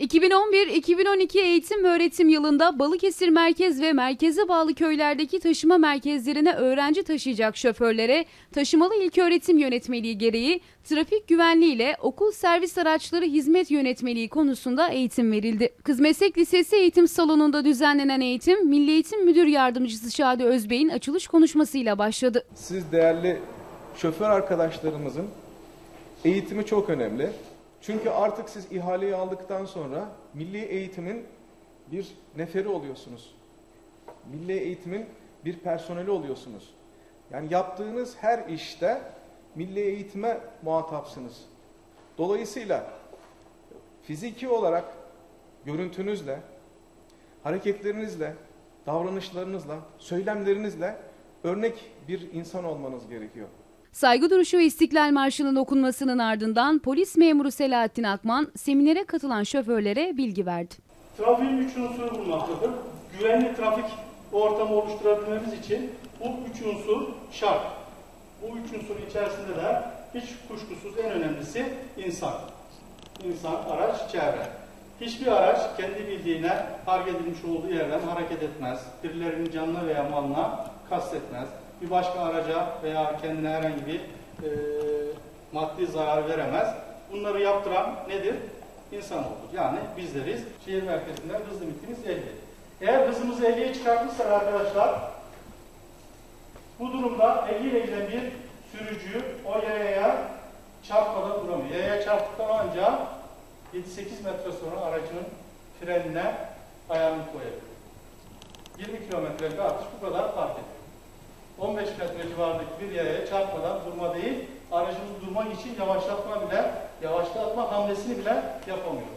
2011-2012 eğitim ve öğretim yılında Balıkesir merkez ve merkeze bağlı köylerdeki taşıma merkezlerine öğrenci taşıyacak şoförlere taşımalı ilköğretim yönetmeliği gereği trafik güvenliği ile okul servis araçları hizmet yönetmeliği konusunda eğitim verildi. Kız Meslek Lisesi eğitim salonunda düzenlenen eğitim Milli Eğitim Müdür Yardımcısı Şadi Özbey'in açılış konuşmasıyla başladı. Siz değerli şoför arkadaşlarımızın eğitimi çok önemli. Çünkü artık siz ihaleyi aldıktan sonra milli eğitimin bir neferi oluyorsunuz. Milli eğitimin bir personeli oluyorsunuz. Yani yaptığınız her işte milli eğitime muhatapsınız. Dolayısıyla fiziki olarak görüntünüzle, hareketlerinizle, davranışlarınızla, söylemlerinizle örnek bir insan olmanız gerekiyor. Saygı duruşu ve İstiklal Marşı'nın okunmasının ardından polis memuru Selahattin Akman seminere katılan şoförlere bilgi verdi. Trafiğin üç unsuru bulunmaktadır. Güvenli trafik ortamı oluşturabilmemiz için bu üç unsur şart. Bu üç unsurun içerisinde de hiç kuşkusuz en önemlisi insan. İnsan, araç, çevre. Hiçbir araç kendi bildiğine fark edilmiş olduğu yerden hareket etmez. Birilerinin canına veya malına kastetmez. Bir başka araca veya kendine herhangi bir e, maddi zarar veremez. Bunları yaptıran nedir? İnsanoğludur. Yani bizleriz. Şehir merkezinden hız limitimiz 50. Eğer hızımızı 50'ye çıkartırsak arkadaşlar bu durumda 50 ile giden bir sürücü o yayaya çarpmadan duramıyor. Yayaya çarptıktan ancak 7-8 metre sonra aracının frenine ayağını koyabilir. 20 kilometrelik artış bu kadar fark ediyor. 15 metre civarındaki bir yayaya çarpmadan durma değil, aracımız durmak için yavaşlatma bile, yavaşlatma hamlesini bile yapamıyor.